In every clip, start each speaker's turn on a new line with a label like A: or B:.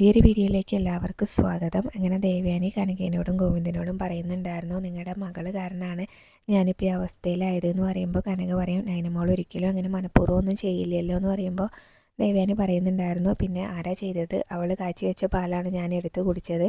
A: പുതിയൊരു വീഡിയോയിലേക്ക് എല്ലാവർക്കും സ്വാഗതം. അങ്ങനെ ദേവയാനി കനകേനോടും ഗോവിന്ദനോടും പറയുന്നുണ്ടായിരുന്നു നിങ്ങളുടെ മകൾ കാരണമാണ് ഞാനിപ്പോൾ ഈ അവസ്ഥയിലായതെന്ന് പറയുമ്പോൾ കനക പറയും നൈനമോൾ ഒരിക്കലും അങ്ങനെ മനഃപൂർവം ഒന്നും ചെയ്യില്ലല്ലോ എന്ന് പറയുമ്പോൾ ദേവയാനി പറയുന്നുണ്ടായിരുന്നു. പിന്നെ ആരാ ചെയ്തത്? അവൾ കാച്ചി വെച്ച പാലാണ് ഞാൻ എടുത്ത് കുടിച്ചത്.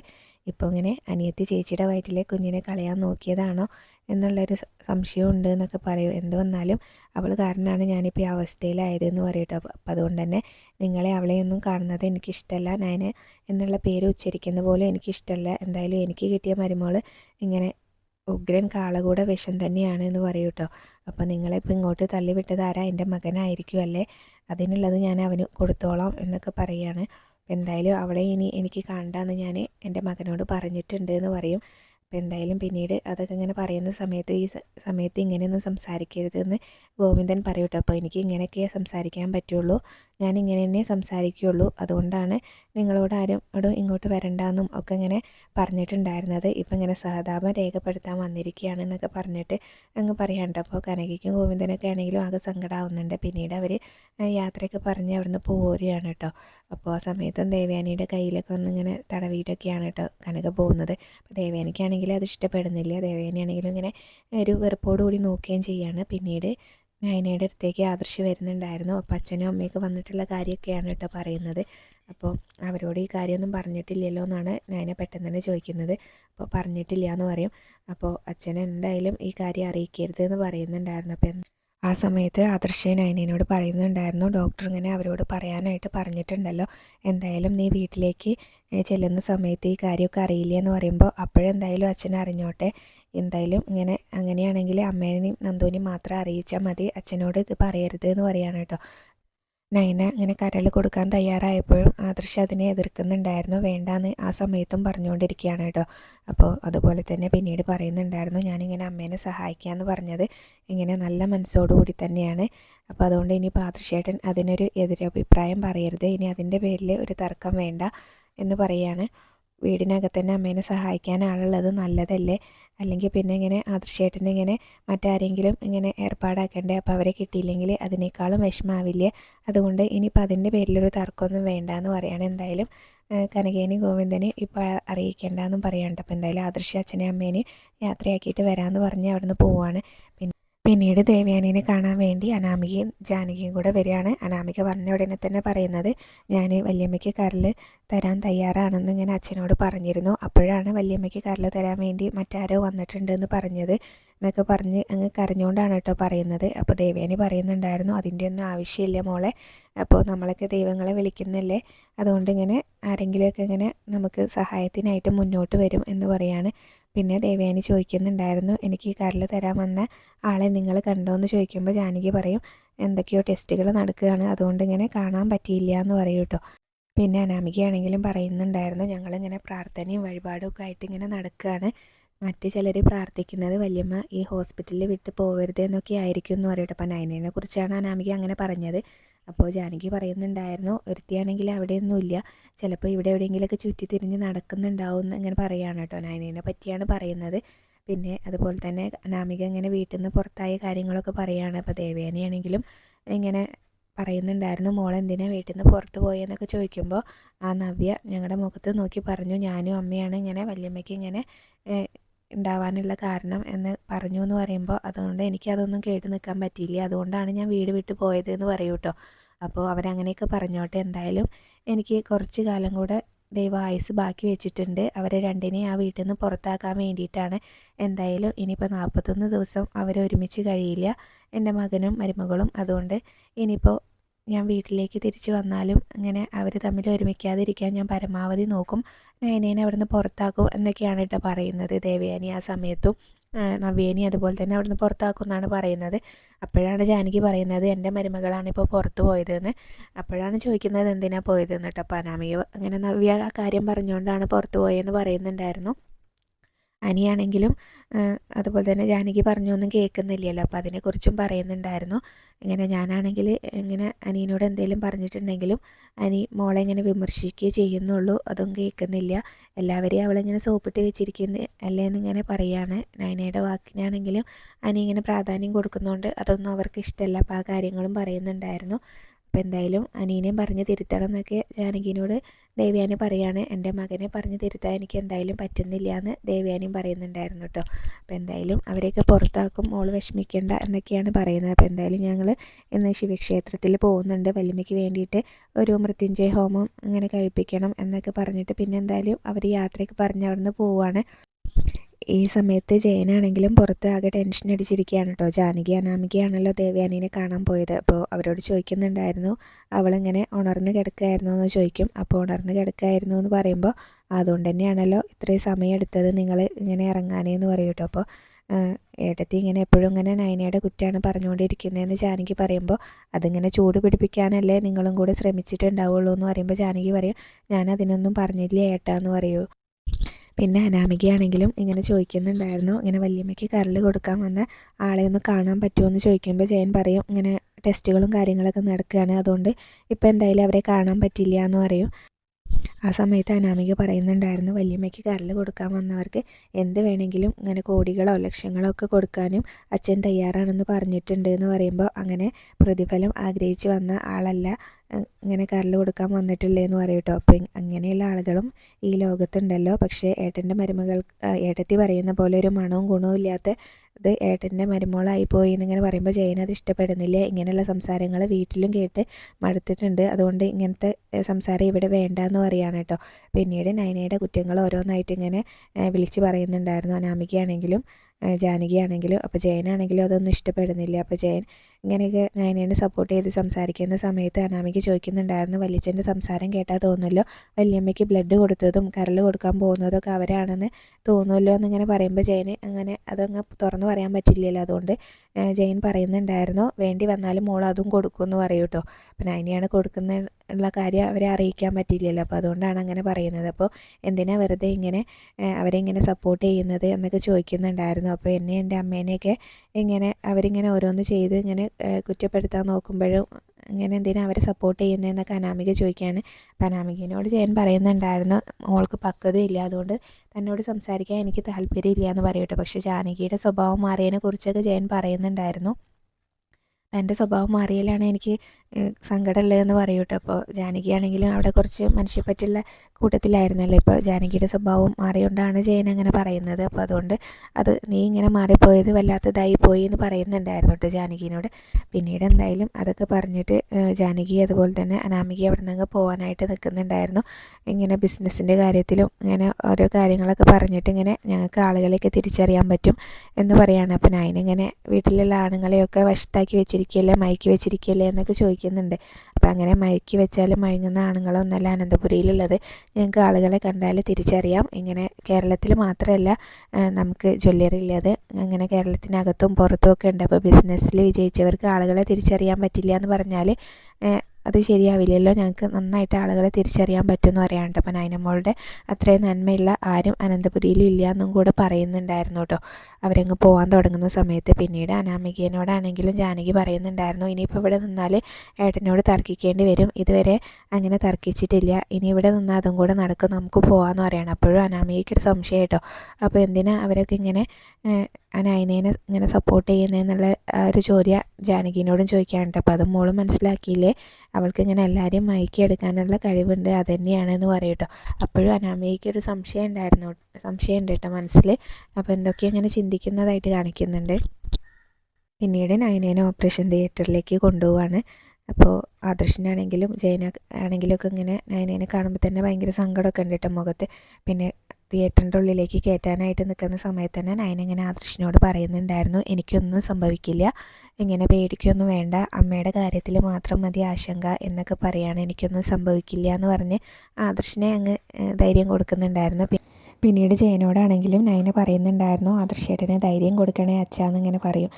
A: ഇപ്പോൾ ഇങ്ങനെ അനിയത്തി ചേച്ചിയുടെ വയറ്റിലെ കുഞ്ഞിനെ കളയാൻ നോക്കിയതാണോ എന്നുള്ളൊരു സ- സംശയം ഉണ്ട് എന്നൊക്കെ പറയും. എന്ത് വന്നാലും അവൾ കാരണമാണ് ഞാനിപ്പോൾ ഈ അവസ്ഥയിലായതെന്ന് പറയട്ടോ അപ്പം അതുകൊണ്ട് തന്നെ നിങ്ങളെ അവളെയൊന്നും കാണുന്നത് എനിക്കിഷ്ടമല്ല ഞാൻ എന്നുള്ള പേര് ഉച്ചരിക്കുന്ന പോലും എനിക്കിഷ്ടമല്ല എന്തായാലും എനിക്ക് കിട്ടിയ മരുമോൾ ഇങ്ങനെ ഉഗ്രൻ കാളകൂട വിഷം തന്നെയാണ് എന്ന് പറയൂ കേട്ടോ അപ്പോൾ നിങ്ങളെ ഇങ്ങോട്ട് തള്ളിവിട്ടത് ആരാ? എന്റെ മകനായിരിക്കും അല്ലേ? അതിനുള്ളത് ഞാൻ അവന് കൊടുത്തോളാം എന്നൊക്കെ പറയുകയാണ് എന്തായാലും അവളെ ഇനി എനിക്ക് കാണണ്ടെന്ന് ഞാൻ എന്റെ മകനോട് പറഞ്ഞിട്ടുണ്ട് എന്ന് പറയും. അപ്പം എന്തായാലും പിന്നീട് അതൊക്കെ ഇങ്ങനെ പറയുന്ന സമയത്ത് ഈ സമയത്ത് ഇങ്ങനെയൊന്നും സംസാരിക്കരുതെന്ന് ഗോവിന്ദൻ പറയും അപ്പോൾ എനിക്ക് ഇങ്ങനെയൊക്കെ സംസാരിക്കാൻ പറ്റുള്ളൂ. ഞാൻ ഇങ്ങനെ തന്നെ സംസാരിക്കുകയുള്ളൂ അതുകൊണ്ടാണ് നിങ്ങളോട് ആരും ഇടും ഇങ്ങോട്ട് വരണ്ടെന്നും ഒക്കെ ഇങ്ങനെ പറഞ്ഞിട്ടുണ്ടായിരുന്നത്. ഇപ്പം ഇങ്ങനെ സഹതാപം രേഖപ്പെടുത്താൻ വന്നിരിക്കുകയാണ് എന്നൊക്കെ പറഞ്ഞിട്ട് അങ്ങ് പറയാണ്ട് അപ്പോൾ കനകയ്ക്കും ഗോവിന്ദനൊക്കെ ആണെങ്കിലും ആകെ സങ്കടമാവുന്നുണ്ട് പിന്നീട് അവർ യാത്രയൊക്കെ പറഞ്ഞ് അവിടുന്ന് പോരുകയാണ് കേട്ടോ. അപ്പോൾ ആ സമയത്തും ദേവയാനിയുടെ കയ്യിലൊക്കെ ഒന്ന് ഇങ്ങനെ തടവിയിട്ടൊക്കെയാണ് കേട്ടോ കനക പോകുന്നത്. അപ്പോൾ ദേവയാനിക്കാണെങ്കിൽ അത് ഇഷ്ടപ്പെടുന്നില്ല. ദേവയാനിയാണെങ്കിലും ഇങ്ങനെ ഒരു വെറുപ്പോടുകൂടി നോക്കുകയും ചെയ്യാണ്. പിന്നീട് നയനയുടെ അടുത്തേക്ക് ആദർശ് വരുന്നുണ്ടായിരുന്നു. അപ്പോൾ അച്ഛനും അമ്മയൊക്കെ വന്നിട്ടുള്ള കാര്യമൊക്കെയാണ് കേട്ടോ പറയുന്നത്. അപ്പോൾ അവരോട് ഈ കാര്യമൊന്നും പറഞ്ഞിട്ടില്ലല്ലോ എന്നാണ് നയന പെട്ടെന്ന് തന്നെ ചോദിക്കുന്നത്. അപ്പോൾ പറഞ്ഞിട്ടില്ല എന്ന് പറയും. അപ്പോൾ അച്ഛൻ എന്തായാലും ഈ കാര്യം അറിയിക്കരുത് എന്ന് പറയുന്നുണ്ടായിരുന്നു. അപ്പോൾ ആ സമയത്ത് അദർശൻ നയനയോട് പറയുന്നുണ്ടായിരുന്നു. ഡോക്ടർ ഇങ്ങനെ അവരോട് പറയാനായിട്ട് പറഞ്ഞിട്ടുണ്ടല്ലോ. എന്തായാലും നീ വീട്ടിലേക്ക് ചെല്ലുന്ന സമയത്ത് ഈ കാര്യമൊക്കെ അറിയില്ല എന്ന് പറയുമ്പോൾ അപ്പോഴെന്തായാലും അച്ഛൻ അറിഞ്ഞോട്ടെ. എന്തായാലും ഇങ്ങനെ അങ്ങനെയാണെങ്കിൽ അമ്മേനെയും നന്ദുവിനെയും മാത്രം അറിയിച്ചാൽ മതി. അച്ഛനോട് ഇത് പറയരുത് എന്ന് പറയാണ് കേട്ടോ. നയന ഇങ്ങനെ കരൾ കൊടുക്കാൻ തയ്യാറായപ്പോഴും ആദർശ് അതിനെ എതിർക്കുന്നുണ്ടായിരുന്നു. വേണ്ടാന്ന് ആ സമയത്തും പറഞ്ഞുകൊണ്ടിരിക്കുകയാണ് കേട്ടോ. അപ്പോൾ അതുപോലെ തന്നെ പിന്നീട് പറയുന്നുണ്ടായിരുന്നു ഞാനിങ്ങനെ അമ്മേനെ സഹായിക്കാമെന്ന് പറഞ്ഞത് ഇങ്ങനെ നല്ല മനസ്സോടുകൂടി തന്നെയാണ്. അപ്പോൾ അതുകൊണ്ട് ഇനി ആദർശേട്ടൻ അതിനൊരു എതിരഭിപ്രായം പറയരുത്. ഇനി അതിന്റെ പേരിൽ ഒരു തർക്കം വേണ്ട എന്ന് പറയാണ്. വീടിനകത്ത് തന്നെ അമ്മേനെ സഹായിക്കാൻ ആളുള്ളത് നല്ലതല്ലേ? അല്ലെങ്കിൽ പിന്നെ ഇങ്ങനെ ആദർശേട്ടനെ ഇങ്ങനെ മറ്റാരെങ്കിലും ഇങ്ങനെ ഏർപ്പാടാക്കണ്ടേ? അപ്പോൾ അവരെ കിട്ടിയില്ലെങ്കിൽ അതിനേക്കാളും വിഷമാവില്ലേ? അതുകൊണ്ട് ഇനിയിപ്പോൾ അതിന്റെ പേരിലൊരു തർക്കമൊന്നും വേണ്ട എന്ന് പറയാണ്. എന്തായാലും കനകേനി ഗോവിന്ദനെ ഇപ്പോൾ അറിയിക്കേണ്ടെന്നും പറയാനുണ്ട് അപ്പോൾ എന്തായാലും ആദർശ അച്ഛനെ അമ്മേനെ യാത്രയാക്കിയിട്ട് വരാമെന്ന് പറഞ്ഞ് അവിടുന്ന് പോവുകയാണ് പിന്നെ പിന്നീട് ദേവയാനിനെ കാണാൻ വേണ്ടി അനാമികയും ജാനകിയും കൂടെ വരികയാണ്. അനാമിക വന്ന ഉടനെ തന്നെ പറയുന്നത് ഞാൻ വല്യമ്മയ്ക്ക് കരൽ തരാൻ തയ്യാറാണെന്ന് ഇങ്ങനെ അച്ഛനോട് പറഞ്ഞിരുന്നു. അപ്പോഴാണ് വല്യമ്മയ്ക്ക് കരൽ തരാൻ വേണ്ടി മറ്റാരോ വന്നിട്ടുണ്ട് എന്ന് പറഞ്ഞത് എന്നൊക്കെ പറഞ്ഞ് അങ്ങ് കരഞ്ഞുകൊണ്ടാണ് കേട്ടോ പറയുന്നത്. അപ്പോൾ ദേവയാനി പറയുന്നുണ്ടായിരുന്നു അതിന്റെ ഒന്നും ആവശ്യമില്ല മോളെ. അപ്പോൾ നമ്മളൊക്കെ ദൈവങ്ങളെ വിളിക്കുന്നല്ലേ. അതുകൊണ്ട് ഇങ്ങനെ ആരെങ്കിലുമൊക്കെ ഇങ്ങനെ നമുക്ക് സഹായത്തിനായിട്ട് മുന്നോട്ട് വരും എന്ന് പറയാണ്. പിന്നെ ദേവയാനി ചോദിക്കുന്നുണ്ടായിരുന്നു എനിക്ക് ഈ കരൽ തരാൻ വന്ന ആളെ നിങ്ങൾ കണ്ടോ? എന്ന് ചോദിക്കുമ്പോൾ ജാനകി പറയും എന്തൊക്കെയോ ടെസ്റ്റുകൾ നടക്കുകയാണ് അതുകൊണ്ട് ഇങ്ങനെ കാണാൻ പറ്റിയില്ല എന്ന് പറയും കേട്ടോ. പിന്നെ അനാമികയാണെങ്കിലും പറയുന്നുണ്ടായിരുന്നു ഞങ്ങളിങ്ങനെ പ്രാർത്ഥനയും വഴിപാടും ഒക്കെ ആയിട്ട് ഇങ്ങനെ നടക്കുകയാണ് മറ്റ് ചിലർ പ്രാർത്ഥിക്കുന്നത് വല്യമ്മ ഈ ഹോസ്പിറ്റലിൽ വിട്ട് പോകരുത് എന്നൊക്കെ ആയിരിക്കും എന്ന് പറയട്ടെ അപ്പം നൈനേനെ കുറിച്ചാണ് അനാമിക അങ്ങനെ പറഞ്ഞത്. അപ്പോൾ ജാനകി പറയുന്നുണ്ടായിരുന്നു ഒരുത്തിയാണെങ്കിൽ അവിടെയൊന്നുമില്ല. ചിലപ്പോൾ ഇവിടെ എവിടെയെങ്കിലുമൊക്കെ ചുറ്റി തിരിഞ്ഞ് നടക്കുന്നുണ്ടാവും എന്ന് ഇങ്ങനെ പറയുകയാണ് കേട്ടോ നൈനേനെ പറ്റിയാണ് പറയുന്നത്. പിന്നെ അതുപോലെ തന്നെ അനാമിക ഇങ്ങനെ വീട്ടിൽ നിന്ന് പുറത്തായ കാര്യങ്ങളൊക്കെ പറയുകയാണ് അപ്പോൾ ദേവേനയാണെങ്കിലും ഇങ്ങനെ പറയുന്നുണ്ടായിരുന്നു മോൾ എന്തിനാ വീട്ടിൽ നിന്ന് പുറത്ത് പോയെന്നൊക്കെ ചോദിക്കുമ്പോൾ ആ നവ്യ ഞങ്ങളുടെ മുഖത്ത് നോക്കി പറഞ്ഞു ഞാനും അമ്മയാണ് ഇങ്ങനെ വല്യമ്മയ്ക്ക് ഇങ്ങനെ ഉണ്ടാവാനുള്ള കാരണം എന്ന് പറഞ്ഞു എന്ന് പറയുമ്പോൾ അതുകൊണ്ട് എനിക്ക് അതൊന്നും കേട്ട് നിൽക്കാൻ പറ്റിയില്ല. അതുകൊണ്ടാണ് ഞാൻ വീട് വിട്ട് പോയത് എന്ന് പറയൂ കേട്ടോ അപ്പോൾ അവരങ്ങനെയൊക്കെ പറഞ്ഞോട്ടെ. എന്തായാലും എനിക്ക് കുറച്ച് കാലം കൂടെ ദൈവം ആയുസ് ബാക്കി വെച്ചിട്ടുണ്ട്. അവരെ രണ്ടിനെയും ആ വീട്ടിൽ നിന്ന് പുറത്താക്കാൻ വേണ്ടിയിട്ടാണ്. എന്തായാലും ഇനിയിപ്പോൾ നാൽപ്പത്തൊന്ന് ദിവസം അവർ ഒരുമിച്ച് കഴിയില്ല. എന്റെ മകനും മരുമകളും. അതുകൊണ്ട് ഇനിയിപ്പോൾ ഞാൻ വീട്ടിലേക്ക് തിരിച്ചു വന്നാലും ഇങ്ങനെ അവർ തമ്മിൽ ഒരുമിക്കാതിരിക്കാൻ ഞാൻ പരമാവധി നോക്കും. നയനേനെ അവിടുന്ന് പുറത്താക്കും എന്നൊക്കെയാണ് കേട്ടോ പറയുന്നത്. ദേവയാനി ആ സമയത്തും നവ്യേനി അതുപോലെ തന്നെ അവിടുന്ന് പുറത്താക്കും എന്നാണ് പറയുന്നത്. അപ്പോഴാണ് ജാനകി പറയുന്നത് എന്റെ മരുമകളാണ് ഇപ്പോൾ പുറത്ത് പോയതെന്ന്. അപ്പോഴാണ് ചോദിക്കുന്നത് എന്തിനാണ് പോയതെന്ന്? കേട്ടോ അപ്പോൾ അനാമിക അങ്ങനെ നവ്യ ആ കാര്യം പറഞ്ഞുകൊണ്ടാണ് പുറത്ത് പോയതെന്ന് പറയുന്നുണ്ടായിരുന്നു. അനിയാണെങ്കിലും അതുപോലെ തന്നെ ജാനകി പറഞ്ഞൊന്നും കേൾക്കുന്നില്ലല്ലോ. അപ്പോൾ അതിനെക്കുറിച്ചും പറയുന്നുണ്ടായിരുന്നു. ഇങ്ങനെ ഞാനാണെങ്കിൽ ഇങ്ങനെ അനിയനോട് എന്തെങ്കിലും പറഞ്ഞിട്ടുണ്ടെങ്കിലും അനി മോളെ ഇങ്ങനെ വിമർശിക്കുകയേ ചെയ്യുന്നുള്ളൂ. അതും കേൾക്കുന്നില്ല. എല്ലാവരെയും അവളിങ്ങനെ സോപ്പിട്ട് വെച്ചിരിക്കുന്ന അല്ലേ എന്നിങ്ങനെ പറയുകയാണ് നയനയുടെ വാക്കിനാണെങ്കിലും അനി ഇങ്ങനെ പ്രാധാന്യം കൊടുക്കുന്നതുകൊണ്ട് അതൊന്നും അവർക്ക് ഇഷ്ടമല്ല. അപ്പോൾ ആ കാര്യങ്ങളും പറയുന്നുണ്ടായിരുന്നു. അപ്പോൾ എന്തായാലും അനീനെയും പറഞ്ഞ് തിരുത്തണം എന്നൊക്കെ ജാനകിനോട് ദേവയാനി പറയാണ് എന്റെ മകനെ പറഞ്ഞു തിരുത്താൻ എനിക്ക് എന്തായാലും പറ്റുന്നില്ല എന്ന് ദേവയാനിയും പറയുന്നുണ്ടായിരുന്നു കേട്ടോ അപ്പോൾ എന്തായാലും അവരെയൊക്കെ പുറത്താക്കും മോൾ വിഷമിക്കേണ്ട എന്നൊക്കെയാണ് പറയുന്നത്. അപ്പോൾ എന്തായാലും ഞങ്ങൾ ഇന്ന് ശിവക്ഷേത്രത്തിൽ പോകുന്നുണ്ട്. വല്യമ്മയ്ക്ക് വേണ്ടിയിട്ട് ഒരു മൃത്യുഞ്ജയ ഹോമം അങ്ങനെ കഴിപ്പിക്കണം എന്നൊക്കെ പറഞ്ഞിട്ട് പിന്നെ എന്തായാലും അവർ യാത്രയൊക്കെ പറഞ്ഞ് അവിടുന്ന് പോവുകയാണ് ഈ സമയത്ത് ജയനാണെങ്കിലും പുറത്ത് ആകെ ടെൻഷൻ അടിച്ചിരിക്കുകയാണ് കേട്ടോ ജാനകി അനാമികയാണല്ലോ ദേവയാനീനെ കാണാൻ പോയത്. അപ്പോൾ അവരോട് ചോദിക്കുന്നുണ്ടായിരുന്നു അവളിങ്ങനെ ഉണർന്ന് കിടക്കുകയായിരുന്നോ എന്ന് ചോദിക്കും. അപ്പോൾ ഉണർന്ന് കിടക്കുകയായിരുന്നു എന്ന് പറയുമ്പോൾ അതുകൊണ്ട് തന്നെയാണല്ലോ ഇത്രയും സമയം എടുത്തത് നിങ്ങൾ ഇങ്ങനെ ഇറങ്ങാനേ എന്ന് പറയും കേട്ടോ അപ്പോൾ ഏട്ടത്തി ഇങ്ങനെ എപ്പോഴും ഇങ്ങനെ നയനയുടെ കുറ്റമാണ് പറഞ്ഞുകൊണ്ടിരിക്കുന്നതെന്ന് ജാനകി പറയുമ്പോൾ അതിങ്ങനെ ചൂട് പിടിപ്പിക്കാനല്ലേ നിങ്ങളും കൂടെ ശ്രമിച്ചിട്ടുണ്ടാവുള്ളൂ എന്ന് പറയുമ്പോൾ ജാനകി പറയും ഞാൻ അതിനൊന്നും പറഞ്ഞില്ല ഏട്ടാ എന്ന് പറയൂ. പിന്നെ അനാമികയാണെങ്കിലും ഇങ്ങനെ ചോദിക്കുന്നുണ്ടായിരുന്നു. ഇങ്ങനെ വല്യമ്മയ്ക്ക് കരൾ കൊടുക്കാൻ വന്ന ആളെ ഒന്ന് കാണാൻ പറ്റുമോ എന്ന് ചോദിക്കുമ്പോൾ ജയൻ പറയും ഇങ്ങനെ ടെസ്റ്റുകളും കാര്യങ്ങളൊക്കെ നടക്കുകയാണ്. അതുകൊണ്ട് ഇപ്പം എന്തായാലും അവരെ കാണാൻ പറ്റില്ല എന്ന് പറയും. ആ സമയത്ത് അനാമിക പറയുന്നുണ്ടായിരുന്നു വല്യമ്മയ്ക്ക് കരൾ കൊടുക്കാൻ വന്നവർക്ക് എന്ത് വേണമെങ്കിലും ഇങ്ങനെ കോടികളോ ലക്ഷങ്ങളോ ഒക്കെ കൊടുക്കാനും അച്ഛൻ തയ്യാറാണെന്ന് പറഞ്ഞിട്ടുണ്ട് എന്ന് പറയുമ്പോൾ അങ്ങനെ പ്രതിഫലം ആഗ്രഹിച്ച് വന്ന ആളല്ല ഇങ്ങനെ കരൾ കൊടുക്കാൻ വന്നിട്ടില്ലേ എന്ന് പറയും കേട്ടോ അപ്പം അങ്ങനെയുള്ള ആളുകളും ഈ ലോകത്തുണ്ടല്ലോ. പക്ഷേ ഏട്ടന്റെ മരുമകൾ ഏട്ടത്തി പറയുന്ന പോലെ ഒരു മണവും ഗുണവും ഇല്ലാത്ത ഇത് ഏട്ടന്റെ മരുമോളായി പോയി എന്നിങ്ങനെ പറയുമ്പോൾ ജയൻ അത് ഇഷ്ടപ്പെടുന്നില്ല. ഇങ്ങനെയുള്ള സംസാരങ്ങൾ വീട്ടിലും കേട്ട് മടുത്തിട്ടുണ്ട്. അതുകൊണ്ട് ഇങ്ങനത്തെ സംസാരം ഇവിടെ വേണ്ട എന്ന് പറയാണ് കേട്ടോ. പിന്നീട് നയനയുടെ കുറ്റങ്ങൾ ഓരോന്നായിട്ട് ഇങ്ങനെ വിളിച്ച് പറയുന്നുണ്ടായിരുന്നു അനാമികയാണെങ്കിലും. ജാനകിയാണെങ്കിലും അപ്പോൾ ജയനാണെങ്കിലും അതൊന്നും ഇഷ്ടപ്പെടുന്നില്ല. അപ്പോൾ ജയൻ ഇങ്ങനെയൊക്കെ നയനേനെ സപ്പോർട്ട് ചെയ്ത് സംസാരിക്കുന്ന സമയത്ത് അനാമിക ചോദിക്കുന്നുണ്ടായിരുന്നു വല്യച്ഛന്റെ സംസാരം കേട്ടാൽ തോന്നുമല്ലോ വല്യമ്മയ്ക്ക് ബ്ലഡ് കൊടുത്തതും കരൾ കൊടുക്കാൻ പോകുന്നതൊക്കെ അവരാണെന്ന് തോന്നുമല്ലോ എന്നിങ്ങനെ പറയുമ്പോൾ ജയന് അങ്ങനെ അതങ്ങ് തുറന്നു പറയാൻ പറ്റില്ലല്ലോ. അതുകൊണ്ട് ജയൻ പറയുന്നുണ്ടായിരുന്നു. വേണ്ടി വന്നാലും മോൾ അതും കൊടുക്കും എന്ന് പറയും കേട്ടോ അപ്പം നൈനിയാണ് കൊടുക്കുന്ന ഉള്ള കാര്യം അവരെ അറിയിക്കാൻ പറ്റിയില്ലല്ലോ. അപ്പോൾ അതുകൊണ്ടാണ് അങ്ങനെ പറയുന്നത്. അപ്പോൾ എന്തിനാ വെറുതെ ഇങ്ങനെ അവരെ ഇങ്ങനെ സപ്പോർട്ട് ചെയ്യുന്നത് എന്നൊക്കെ ചോദിക്കുന്നുണ്ടായിരുന്നു. അപ്പോൾ എന്നെ എന്റെ അമ്മേനെയൊക്കെ ഇങ്ങനെ അവരിങ്ങനെ ഓരോന്ന് ചെയ്ത് ഇങ്ങനെ കുറ്റപ്പെടുത്താൻ നോക്കുമ്പോഴും ഇങ്ങനെ എന്തിനാ അവരെ സപ്പോർട്ട് ചെയ്യുന്നതെന്നൊക്കെ അനാമിക ചോദിക്കുകയാണ് അപ്പം അനാമികനോട് ജയൻ പറയുന്നുണ്ടായിരുന്നു മോൾക്ക് പക്വതയില്ല അതുകൊണ്ട് തന്നോട് സംസാരിക്കാൻ എനിക്ക് താല്പര്യമില്ല എന്ന് പറയട്ടെ പക്ഷേ ജാനകിയുടെ സ്വഭാവം മാറിയതിനെ കുറിച്ചൊക്കെ ജയൻ പറയുന്നുണ്ടായിരുന്നു. തന്റെ സ്വഭാവം മാറിയാലാണ് എനിക്ക് സങ്കടമുള്ളതെന്ന് പറയും കേട്ടോ അപ്പോൾ ജാനകിയാണെങ്കിലും അവിടെ കുറച്ച് മനുഷ്യപ്പറ്റുള്ള കൂട്ടത്തിലായിരുന്നല്ലോ. ഇപ്പോൾ ജാനകിയുടെ സ്വഭാവം മാറിയോണ്ടാണ് ജയൻ അങ്ങനെ പറയുന്നത്. അപ്പോൾ അതുകൊണ്ട് അത് നീ ഇങ്ങനെ മാറിപ്പോയത് വല്ലാത്തതായി പോയി എന്ന് പറയുന്നുണ്ടായിരുന്നു കേട്ടോ ജാനകിനോട്. പിന്നീട് എന്തായാലും അതൊക്കെ പറഞ്ഞിട്ട് ജാനകി അതുപോലെ തന്നെ അനാമിക അവിടെ നിന്ന് പോകാനായിട്ട് നിൽക്കുന്നുണ്ടായിരുന്നു ഇങ്ങനെ ബിസിനസ്സിന്റെ കാര്യത്തിലും ഇങ്ങനെ ഓരോ കാര്യങ്ങളൊക്കെ പറഞ്ഞിട്ട് ഇങ്ങനെ ഞങ്ങൾക്ക് ആളുകളെയൊക്കെ തിരിച്ചറിയാൻ പറ്റും എന്ന് പറയാണ്. അപ്പോൾ ഞാനിങ്ങനെ വീട്ടിലുള്ള ആണുങ്ങളെയൊക്കെ വശത്താക്കി വെച്ചിരിക്കുകയല്ലേ മയക്കി വെച്ചിരിക്കുകയല്ലേ എന്നൊക്കെ ചോദിക്കുന്നുണ്ട്. അപ്പം അങ്ങനെ മയക്കി വെച്ചാലും മയങ്ങുന്ന ആണുങ്ങളൊന്നല്ല അനന്തപുരിയിലുള്ളത്. ഞങ്ങൾക്ക് ആളുകളെ കണ്ടാൽ തിരിച്ചറിയാം. ഇങ്ങനെ കേരളത്തിൽ മാത്രമല്ല നമുക്ക് ജ്വല്ലറി ഉള്ളത് അങ്ങനെ കേരളത്തിനകത്തും പുറത്തും ഒക്കെ ഉണ്ട്. അപ്പോൾ ബിസിനസ്സിൽ വിജയിച്ചവർക്ക് ആളുകളെ തിരിച്ചറിയാൻ പറ്റില്ല എന്ന് പറഞ്ഞാൽ അത് ശരിയാവില്ലല്ലോ. ഞങ്ങൾക്ക് നന്നായിട്ട് ആളുകളെ തിരിച്ചറിയാൻ പറ്റുമെന്ന് പറയാനുണ്ട്. അപ്പം നൈനമോളുടെ അത്രയും നന്മയുള്ള ആരും അനന്തപുരിയിൽ ഇല്ല എന്നും കൂടെ പറയുന്നുണ്ടായിരുന്നു കേട്ടോ അവരങ്ങ് പോകാൻ തുടങ്ങുന്ന സമയത്ത് പിന്നീട് അനാമികേനോടാണെങ്കിലും ജാനകി പറയുന്നുണ്ടായിരുന്നു ഇനിയിപ്പോൾ ഇവിടെ നിന്നാൽ ഏട്ടനോട് തർക്കിക്കേണ്ടി വരും. ഇതുവരെ അങ്ങനെ തർക്കിച്ചിട്ടില്ല. ഇനി ഇവിടെ നിന്നാൽ അതും കൂടെ നടക്കും. നമുക്ക് പോകാമെന്ന് പറയണം. അപ്പോഴും അനാമികയ്ക്കൊരു സംശയം കേട്ടോ അപ്പോൾ എന്തിനാ അവരൊക്കെ ഇങ്ങനെ നയനേനെ ഇങ്ങനെ സപ്പോർട്ട് ചെയ്യുന്നതെന്നുള്ള ആ ഒരു ചോദ്യം ജാനകിനോടും ചോദിക്കാനുണ്ട്. അപ്പോൾ അത് മോൾ മനസ്സിലാക്കിയില്ലേ? അവൾക്ക് ഇങ്ങനെ എല്ലാവരെയും മയക്കിയെടുക്കാനുള്ള കഴിവുണ്ട് അത് തന്നെയാണെന്ന് പറയും കേട്ടോ അപ്പോഴും അനാമികയ്ക്ക് ഒരു സംശയം ഉണ്ടായിരുന്നു സംശയം ഉണ്ട് കേട്ടോ മനസ്സിൽ അപ്പോൾ എന്തൊക്കെയോ ഇങ്ങനെ ചിന്തിക്കുന്നതായിട്ട് കാണിക്കുന്നുണ്ട്. പിന്നീട് നയനേനെ ഓപ്പറേഷൻ തിയേറ്ററിലേക്ക് കൊണ്ടുപോവാണ്. അപ്പോൾ ആദർശിനാണെങ്കിലും ജയന ആണെങ്കിലും ഒക്കെ ഇങ്ങനെ നയനേനെ കാണുമ്പോൾ തന്നെ ഭയങ്കര സങ്കടമൊക്കെ ഉണ്ട് കേട്ടോ മുഖത്ത്. പിന്നെ തിയേറ്ററിന്റെ ഉള്ളിലേക്ക് കയറ്റാനായിട്ട് നിൽക്കുന്ന സമയത്ത് തന്നെ നയൻ ഇങ്ങനെ ആദർശിനോട് പറയുന്നുണ്ടായിരുന്നു എനിക്കൊന്നും സംഭവിക്കില്ല. ഇങ്ങനെ പേടിക്കൊന്നും വേണ്ട. അമ്മയുടെ കാര്യത്തിൽ മാത്രം മതി ആശങ്ക എന്നൊക്കെ പറയാണ്. എനിക്കൊന്നും സംഭവിക്കില്ല എന്ന് പറഞ്ഞ് ആദർശിനെ അങ്ങ് ധൈര്യം കൊടുക്കുന്നുണ്ടായിരുന്നു. പിന്നീട് ജയനോടാണെങ്കിലും നയന പറയുന്നുണ്ടായിരുന്നു ആദർശേട്ടനെ ധൈര്യം കൊടുക്കണേ അച്ഛാന്ന് ഇങ്ങനെ പറയും.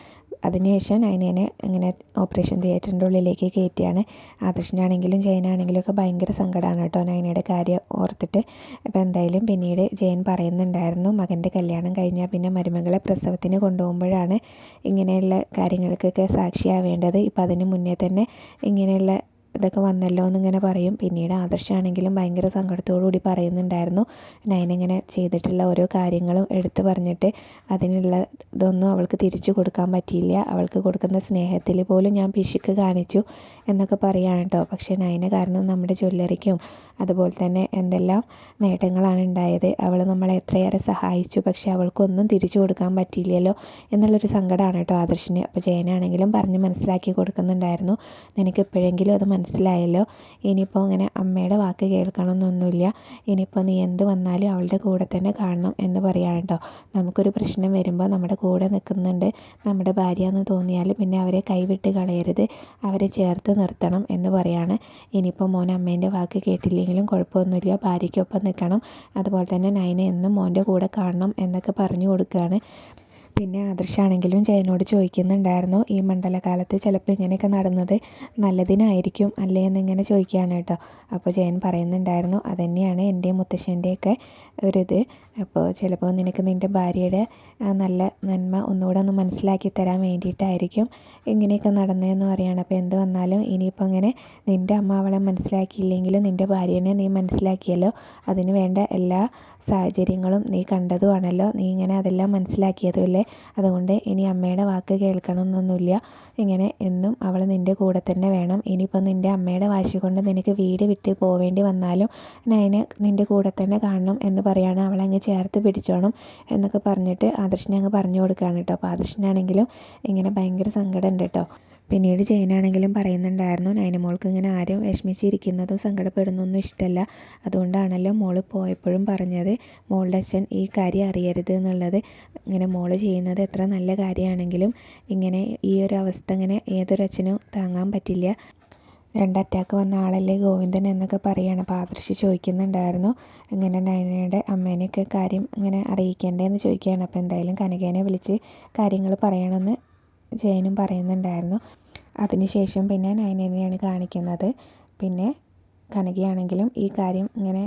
A: അതിനുശേഷം നൈനേനെ ഇങ്ങനെ ഓപ്പറേഷൻ തിയേറ്ററിന്റെ ഉള്ളിലേക്ക് കയറ്റിയാണ്. ആദർശനാണെങ്കിലും ജയനാണെങ്കിലും ഒക്കെ ഭയങ്കര സങ്കടമാണ് കേട്ടോ നയനയുടെ കാര്യം ഓർത്തിട്ട്. അപ്പോൾ എന്തായാലും പിന്നീട് ജയൻ പറയുന്നുണ്ടായിരുന്നു മകന്റെ കല്യാണം കഴിഞ്ഞാൽ പിന്നെ മരുമകളെ പ്രസവത്തിന് കൊണ്ടുപോകുമ്പോഴാണ് ഇങ്ങനെയുള്ള കാര്യങ്ങൾക്കൊക്കെ സാക്ഷിയാവേണ്ടത്. ഇപ്പം അതിന് മുന്നേ തന്നെ ഇങ്ങനെയുള്ള ഇതൊക്കെ വന്നല്ലോ എന്നിങ്ങനെ പറയും. പിന്നീട് ആദർശാണെങ്കിലും ഭയങ്കര സങ്കടത്തോടു കൂടി പറയുന്നുണ്ടായിരുന്നു. നയനിങ്ങനെ ചെയ്തിട്ടുള്ള ഓരോ കാര്യങ്ങളും എടുത്തു പറഞ്ഞിട്ട് അതിനുള്ള ഇതൊന്നും അവൾക്ക് തിരിച്ചു കൊടുക്കാൻ പറ്റിയില്ല. അവൾക്ക് കൊടുക്കുന്ന സ്നേഹത്തിൽ പോലും ഞാൻ പിശുക്ക് കാണിച്ചു എന്നൊക്കെ പറയാണ് കേട്ടോ. പക്ഷേ നയന കാരണം നമ്മുടെ ജ്വല്ലറിക്കും അതുപോലെ തന്നെ എന്തെല്ലാം നേട്ടങ്ങളാണ് ഉണ്ടായത്. അവൾ നമ്മളെ എത്രയേറെ സഹായിച്ചു. പക്ഷെ അവൾക്കൊന്നും തിരിച്ചു കൊടുക്കാൻ പറ്റിയില്ലല്ലോ എന്നുള്ളൊരു സങ്കടമാണ് കേട്ടോ ആദർശിന്. അപ്പോൾ ജയനാണെങ്കിലും പറഞ്ഞ് മനസ്സിലാക്കി കൊടുക്കുന്നുണ്ടായിരുന്നു. നിനക്ക് എപ്പോഴെങ്കിലും അത് മനസ്സിലായല്ലോ? ഇനിയിപ്പോൾ അങ്ങനെ അമ്മയുടെ വാക്ക് കേൾക്കണമെന്നൊന്നുമില്ല. ഇനിയിപ്പോൾ നീ എന്ത് വന്നാലും അവളുടെ കൂടെ തന്നെ കാണണം എന്ന് പറയാണ് കേട്ടോ. നമുക്കൊരു പ്രശ്നം വരുമ്പോൾ നമ്മുടെ കൂടെ നിൽക്കുന്നുണ്ട്. നമ്മുടെ ഭാര്യ എന്ന് തോന്നിയാൽ പിന്നെ അവരെ കൈവിട്ട് കളയരുത്. അവരെ ചേർത്ത് നിർത്തണം എന്ന് പറയാണ്. ഇനിയിപ്പോൾ മോൻ അമ്മേന്റെ വാക്ക് കേട്ടില്ലെങ്കിലും കുഴപ്പമൊന്നുമില്ല ഭാര്യയ്ക്കൊപ്പം നിൽക്കണം. അതുപോലെ തന്നെ നയന എന്നും മോന്റെ കൂടെ കാണണം എന്നൊക്കെ പറഞ്ഞു കൊടുക്കുകയാണ്. പിന്നെ ആദർശാണെങ്കിലും ജയനോട് ചോദിക്കുന്നുണ്ടായിരുന്നു ഈ മണ്ഡലകാലത്ത് ചിലപ്പോൾ ഇങ്ങനെയൊക്കെ നടന്നത് നല്ലതിനായിരിക്കും അല്ലേ എന്നിങ്ങനെ ചോദിക്കുകയാണ് കേട്ടോ. അപ്പോൾ ജയൻ പറയുന്നുണ്ടായിരുന്നു അതുതന്നെയാണ് എന്റെ മുത്തശ്ശന്റെയൊക്കെ ഒരിത് അപ്പോൾ ചിലപ്പോൾ നിനക്ക് നിന്റെ ഭാര്യയുടെ നല്ല നന്മ ഒന്നുകൂടെ ഒന്ന് മനസ്സിലാക്കി തരാൻ വേണ്ടിയിട്ടായിരിക്കും ഇങ്ങനെയൊക്കെ നടന്നതെന്ന് പറയുകയാണ് അപ്പോൾ എന്ത് വന്നാലും ഇനിയിപ്പോൾ അങ്ങനെ നിന്റെ അമ്മ അവളെ മനസ്സിലാക്കിയില്ലെങ്കിലും നിന്റെ ഭാര്യനെ നീ മനസ്സിലാക്കിയല്ലോ. അതിന് വേണ്ട എല്ലാ സാഹചര്യങ്ങളും നീ കണ്ടതുമാണല്ലോ. നീ ഇങ്ങനെ അതെല്ലാം മനസ്സിലാക്കിയതുമല്ലേ അതുകൊണ്ട് ഇനി അമ്മയുടെ വാക്ക് കേൾക്കണം എന്നൊന്നുമില്ല ഇങ്ങനെ എന്നും അവൾ നിന്റെ കൂടെ തന്നെ വേണം. ഇനിയിപ്പോൾ നിന്റെ അമ്മയുടെ വാശി കൊണ്ട് നിനക്ക് വീട് വിട്ട് പോവേണ്ടി വന്നാലും നയനെ നിന്റെ കൂടെ തന്നെ കാണണം എന്ന് പറയാണ്. അങ്ങ് ചേർത്ത് പിടിച്ചോണം എന്നൊക്കെ പറഞ്ഞിട്ട് ആദർശിനെ അങ്ങ് പറഞ്ഞു കൊടുക്കുകയാണ് കേട്ടോ. അപ്പോൾ ആദർശിനാണെങ്കിലും ഇങ്ങനെ ഭയങ്കര സങ്കടമുണ്ട് കേട്ടോ. പിന്നീട് ജയനാണെങ്കിലും പറയുന്നുണ്ടായിരുന്നു നൈനമോൾക്ക് ഇങ്ങനെ ആരും വിഷമിച്ചിരിക്കുന്നതും സങ്കടപ്പെടുന്നതൊന്നും ഇഷ്ടമല്ല അതുകൊണ്ടാണല്ലോ മോൾ പോയപ്പോഴും പറഞ്ഞത് മോളുടെ അച്ഛൻ ഈ കാര്യം അറിയരുത് എന്നുള്ളത്. ഇങ്ങനെ മോൾ ചെയ്യുന്നത് എത്ര നല്ല കാര്യമാണെങ്കിലും ഇങ്ങനെ ഈ ഒരു അവസ്ഥ ഇങ്ങനെ ഏതൊരു അച്ഛനും താങ്ങാൻ പറ്റില്ല. രണ്ട് അറ്റാക്ക് വന്ന ആളല്ലേ ഗോവിന്ദൻ എന്നൊക്കെ പറയുകയാണ് അപ്പോൾ ആദർശ് ചോദിക്കുന്നുണ്ടായിരുന്നു ഇങ്ങനെ നൈനയുടെ അമ്മേനെയൊക്കെ കാര്യം ഇങ്ങനെ അറിയിക്കേണ്ടതെന്ന് ചോദിക്കുകയാണ്. അപ്പോൾ എന്തായാലും കനകേനെ വിളിച്ച് കാര്യങ്ങൾ പറയണമെന്ന് ജയനും പറയുന്നുണ്ടായിരുന്നു. അതിനുശേഷം പിന്നെ നയനേനെയാണ് കാണിക്കുന്നത്. പിന്നെ കനകയാണെങ്കിലും ഈ കാര്യം ഇങ്ങനെ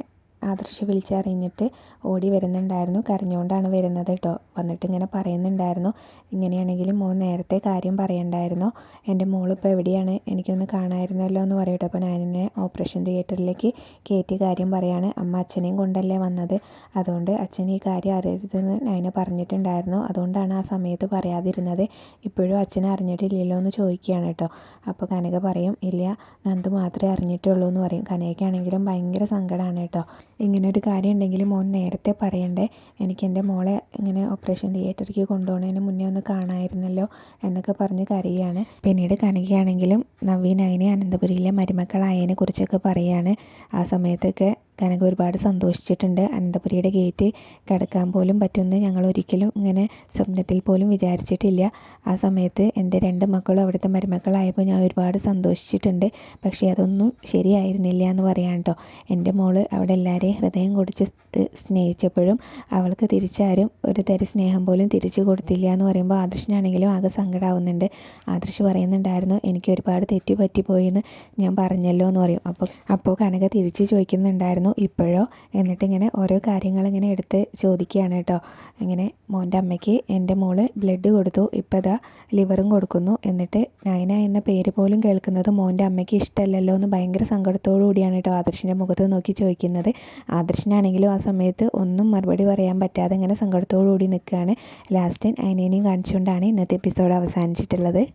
A: ആദർശ് വിളിച്ചറിഞ്ഞിട്ട് ഓടി വരുന്നുണ്ടായിരുന്നു. കരഞ്ഞുകൊണ്ടാണ് വരുന്നത് കേട്ടോ വന്നിട്ട് ഇങ്ങനെ പറയുന്നുണ്ടായിരുന്നു. ഇങ്ങനെയാണെങ്കിലും മോൻ നേരത്തെ കാര്യം പറയണ്ടായിരുന്നു? എന്റെ മോളിപ്പോൾ എവിടെയാണ്? എനിക്കൊന്ന് കാണാമായിരുന്നല്ലോ എന്ന് പറയട്ടെ. അപ്പോൾ ഞാനെന്നെ ഓപ്പറേഷൻ തിയേറ്ററിലേക്ക് കയറ്റി കാര്യം പറയാണ്. അമ്മ അച്ഛനെയും കൊണ്ടല്ലേ വന്നത്? അതുകൊണ്ട് അച്ഛൻ ഈ കാര്യം അറിയരുതെന്ന് നയന പറഞ്ഞിട്ടുണ്ടായിരുന്നു. അതുകൊണ്ടാണ് ആ സമയത്ത് പറയാതിരുന്നത്. ഇപ്പോഴും അച്ഛൻ അറിഞ്ഞിട്ടില്ലല്ലോ എന്ന് ചോദിക്കുകയാണ് കേട്ടോ അപ്പോൾ കനക പറയും ഇല്ല നന്ദു മാത്രമേ അറിഞ്ഞിട്ടുള്ളൂ എന്ന് പറയും. കനകയ്ക്കാണെങ്കിലും ഭയങ്കര സങ്കടമാണ് കേട്ടോ ഇങ്ങനെ ഒരു കാര്യം ഉണ്ടെങ്കിൽ മോൻ നേരത്തെ പറയണ്ടേ എനിക്ക് എന്റെ മോളെ ഇങ്ങനെ ഓപ്പറേഷൻ തിയേറ്ററിലേക്ക് കൊണ്ടുപോകുന്നതിന് മുന്നേ ഒന്ന് കാണാമായിരുന്നല്ലോ എന്നൊക്കെ പറഞ്ഞ് കരയുകയാണ് പിന്നീട് കനകയാണെങ്കിലും നവീൻ അതിനെ അനന്തപുരിയിലെ മരുമക്കളായതിനെ കുറിച്ചൊക്കെ പറയുകയാണ് ആ സമയത്തൊക്കെ കനക ഒരുപാട് സന്തോഷിച്ചിട്ടുണ്ട്. അനന്തപുരിയുടെ ഗേറ്റ് കടക്കാൻ പോലും പറ്റുമെന്ന് ഞങ്ങൾ ഒരിക്കലും ഇങ്ങനെ സ്വപ്നത്തിൽ പോലും വിചാരിച്ചിട്ടില്ല. ആ സമയത്ത് എന്റെ രണ്ട് മക്കളും അവിടുത്തെ മരുമക്കളായപ്പോൾ ഞാൻ ഒരുപാട് സന്തോഷിച്ചിട്ടുണ്ട്. പക്ഷേ അതൊന്നും ശരിയായിരുന്നില്ല എന്ന് പറയാൻ കേട്ടോ എന്റെ മോൾ അവിടെ എല്ലാവരെയും ഹൃദയം കൊടിച്ച് സ്നേഹിച്ചപ്പോഴും അവൾക്ക് തിരിച്ചാരും ഒരു തര സ്നേഹം പോലും തിരിച്ചു കൊടുത്തില്ല എന്ന് പറയുമ്പോൾ ആദർശനാണെങ്കിലും ആകെ സങ്കടമാവുന്നുണ്ട് ആദർശ് പറയുന്നുണ്ടായിരുന്നു എനിക്ക് ഒരുപാട് തെറ്റ് പറ്റിപ്പോയെന്ന് ഞാൻ പറഞ്ഞല്ലോ എന്ന് പറയും. അപ്പോൾ അപ്പോൾ കനക തിരിച്ച് ചോദിക്കുന്നുണ്ടായിരുന്നു ഇപ്പോഴോ. എന്നിട്ട് ഇങ്ങനെ ഓരോ കാര്യങ്ങൾ ഇങ്ങനെ എടുത്ത് ചോദിക്കുകയാണ് കേട്ടോ. ഇങ്ങനെ മോന്റെ അമ്മയ്ക്ക് എന്റെ മോൾ ബ്ലഡ് കൊടുത്തു. ഇപ്പം ഇതാ ലിവറും കൊടുക്കുന്നു. എന്നിട്ട് നയന എന്ന പേര് പോലും കേൾക്കുന്നത് മോന്റെ അമ്മയ്ക്ക് ഇഷ്ടമല്ലല്ലോ എന്ന് ഭയങ്കര സങ്കടത്തോടു കൂടിയാണ് കേട്ടോ ആദർശിന്റെ മുഖത്ത് നോക്കി ചോദിക്കുന്നത്. ആദർശനാണെങ്കിലും ആ സമയത്ത് ഒന്നും മറുപടി പറയാൻ പറ്റാതെ ഇങ്ങനെ സങ്കടത്തോടു കൂടി നിൽക്കുകയാണ്. ലാസ്റ്റ് അനിയനെയും കാണിച്ചുകൊണ്ടാണ് ഇന്നത്തെ എപ്പിസോഡ് അവസാനിച്ചിട്ടുള്ളത്.